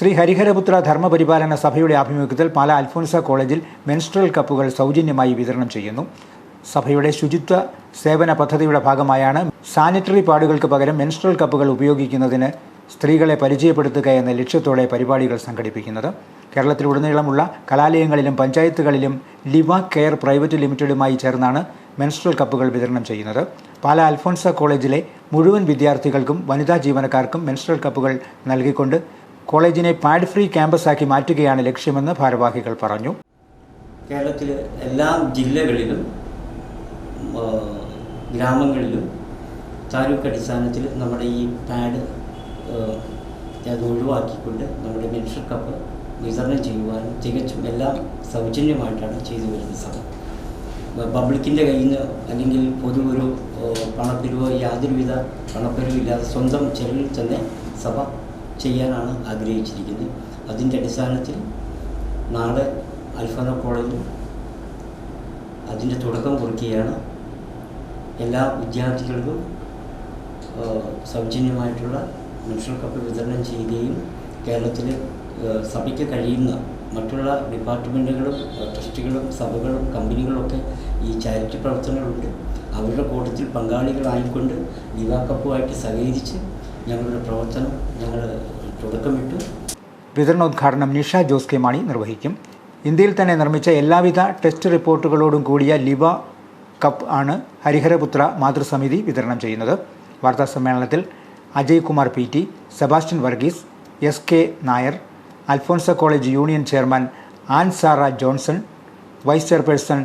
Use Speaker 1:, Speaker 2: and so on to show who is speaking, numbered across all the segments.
Speaker 1: ശ്രീ ഹരിഹരപുത്ര ധർമ്മപരിപാലന സഭയുടെ ആഭിമുഖ്യത്തിൽ പാല അൽഫോൻസ കോളേജിൽ മെൻസ്ട്രൽ കപ്പുകൾ സൗജന്യമായി വിതരണം ചെയ്യുന്നു. സഭയുടെ ശുചിത്വ സേവന പദ്ധതിയുടെ ഭാഗമായാണ് സാനിറ്ററി പാഡുകൾക്ക് പകരം മെൻസ്ട്രൽ കപ്പുകൾ ഉപയോഗിക്കുന്നതിന് സ്ത്രീകളെ പരിചയപ്പെടുത്തുക എന്ന ലക്ഷ്യത്തോടെ പരിപാടികൾ സംഘടിപ്പിക്കുന്നത്. കേരളത്തിലുടനീളമുള്ള കലാലയങ്ങളിലും പഞ്ചായത്തുകളിലും ലിവ കെയർ പ്രൈവറ്റ് ലിമിറ്റഡുമായി ചേർന്നാണ് മെൻസ്ട്രൽ കപ്പുകൾ വിതരണം ചെയ്യുന്നത്. പാല അൽഫോൻസ കോളേജിലെ മുഴുവൻ വിദ്യാർത്ഥികൾക്കും വനിതാ ജീവനക്കാർക്കും മെൻസ്ട്രൽ കപ്പുകൾ നൽകിക്കൊണ്ട് കോളേജിനെ പാഡ് ഫ്രീ ക്യാമ്പസാക്കി മാറ്റുകയാണ് ലക്ഷ്യമെന്ന് ഭാരവാഹികൾ പറഞ്ഞു.
Speaker 2: കേരളത്തിലെ എല്ലാ ജില്ലകളിലും ഗ്രാമങ്ങളിലും താലൂക്ക് അടിസ്ഥാനത്തിൽ നമ്മുടെ ഈ പാഡ് അത് ഒഴിവാക്കിക്കൊണ്ട് നമ്മുടെ മെൻഷർ കപ്പ് വിതരണം ചെയ്യുവാനും തികച്ചും എല്ലാം സൗജന്യമായിട്ടാണ് ചെയ്തു വരുന്നത് സഭ. പബ്ലിക്കിന്റെ കയ്യിൽ നിന്ന് അല്ലെങ്കിൽ പൊതു ഒരു പണപ്പിരിവോ യാതൊരുവിധ പണപ്പിരിവില്ലാതെ സ്വന്തം ചെലവിൽ തന്നെ സഭ ചെയ്യാനാണ് ആഗ്രഹിച്ചിരിക്കുന്നത്. അതിന്റെ അടിസ്ഥാനത്തിൽ നാളെ അൽഫാന കോളേജിൽ അതിന്റെ തുടക്കം കുറിക്കുകയാണ്. എല്ലാ വിദ്യാർത്ഥികൾക്കും സൗജന്യമായിട്ടുള്ള മെൻഷൻ കപ്പ് വിതരണം ചെയ്യുകയും കേരളത്തിൽ സഭയ്ക്ക് കഴിയുന്ന മറ്റുള്ള ഡിപ്പാർട്ട്മെന്റുകളും ട്രസ്റ്റുകളും സഭകളും കമ്പനികളൊക്കെ ഈ ചാരിറ്റി പ്രവർത്തനങ്ങളുണ്ട്. അവരുടെ കൂട്ടത്തിൽ പങ്കാളികളായിക്കൊണ്ട് ലിവാ കപ്പുമായിട്ട് സഹകരിച്ച് ഞങ്ങളുടെ പ്രവർത്തനം ഞങ്ങൾ തുടക്കമിട്ടു
Speaker 1: വിതരണോദ്ഘാടനം നിഷ ജോസ് കെ മാണി നിർവഹിക്കും. ഇന്ത്യയിൽ തന്നെ നിർമ്മിച്ച എല്ലാവിധ ടെസ്റ്റ് റിപ്പോർട്ടുകളോടും കൂടിയ ലിവ കപ്പ് ആണ് ഹരിഹരപുത്ര മാതൃസമിതി വിതരണം ചെയ്യുന്നത്. വാർത്താ സമ്മേളനത്തിൽ Ajay Kumar P T Sebastian Varghese S K Nair Alphonsa college union chairman Ann Sara Johnson vice chairperson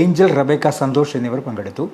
Speaker 1: Angel Rebecca Santhosh എന്നിവർ പങ്കെടുത്തു.